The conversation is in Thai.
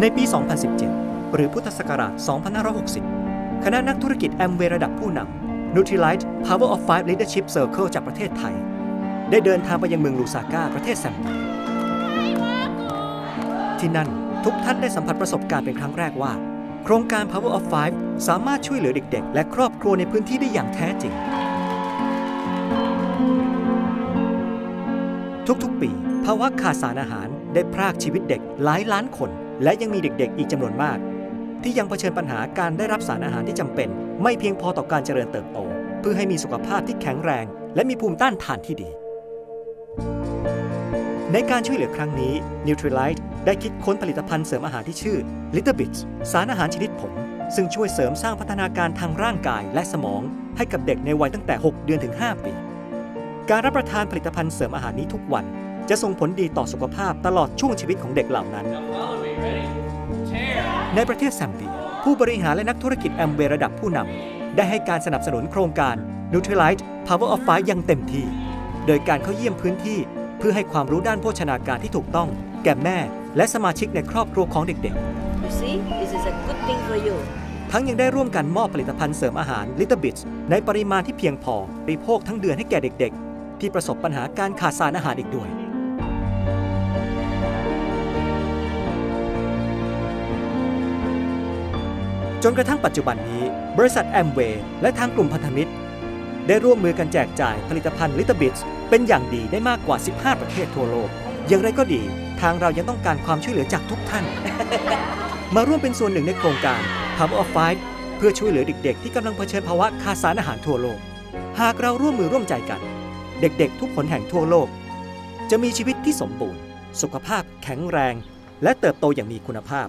ในปี 2017 หรือพุทธศักราช 2560 คณะนักธุรกิจแอมเวระดับผู้นำ Nutrilite Power of Five Leadership Circle จากประเทศไทย ได้เดินทางไปยังเมืองลูซาก้าประเทศแซมเบียที่นั่นทุกท่านได้สัมผัสประสบการณ์เป็นครั้งแรกว่า โครงการ Power of Five สามารถช่วยเหลือเด็ก ๆ และครอบครัวในพื้นที่ได้อย่างแท้จริง ทุกๆปี ภาวะขาดสารอาหารได้พรากชีวิตเด็กหลายล้านคน และยังมีเด็กๆ อีกจำนวนมาก ที่ยังเผชิญปัญหาการได้รับสารอาหารที่จำเป็น ไม่เพียงพอต่อการเจริญเติบโต เพื่อให้มีสุขภาพที่แข็งแรง และมีภูมิต้านทานที่ดี ในการช่วยเหลือครั้งนี้ Nutrilite ได้คิดค้นผลิตภัณฑ์เสริมอาหารที่ชื่อ Little Bits สารอาหารชนิดผงซึ่งช่วยเสริมสร้างพัฒนาการทางร่างกายและสมอง ให้กับเด็กในวัยตั้งแต่ 6 เดือนถึง 5 ปี การรับประทานผลิตภัณฑ์เสริมอาหารนี้ทุกวัน จะส่งผลดีต่อสุขภาพตลอดช่วงชีวิตของเด็กเหล่านั้น ในประเทศแซมเบีย ผู้บริหารและนักธุรกิจแอมเวระดับผู้นำได้ให้การสนับสนุนโครงการ Nutrilite Power of Five อย่างเต็มที่ โดยการเข้าเยี่ยมพื้นที่ เพื่อให้ความรู้ด้านโภชนาการที่ถูกต้อง แก่แม่ และสมาชิกในครอบครัวของเด็ก You see, this is a good thing for you. ๆทั้งยังได้ร่วมกันมอบผลิตภัณฑ์เสริมอาหาร Little Bits ในปริมาณที่เพียงพอบริโภคทั้งเดือนให้แก่เด็ก ๆ ที่ประสบปัญหาการขาดสารอาหารอีกด้วย จนกระทั่งปัจจุบันนี้ บริษัทแอมเวย์และทางกลุ่มพันธมิตร ได้ร่วมมือกันแจกจ่ายผลิตภัณฑ์ Little Bits เป็นอย่างดีได้มากกว่า 15 ประเทศทั่วโลก อย่างไรก็ดี ทางเรายังต้องการความช่วยเหลือจากทุกท่าน มาร่วมเป็นส่วนหนึ่งในโครงการ Power of Five เพื่อช่วยเหลือเด็กๆ ที่กำลังเผชิญภาวะขาดสารอาหารทั่วโลก หากเราร่วมมือร่วมใจกัน เด็กๆ ทุกคนแห่งทั่วโลก จะมีชีวิตที่สมบูรณ์ สุขภาพแข็งแรง และเติบโตอย่างมีคุณภาพ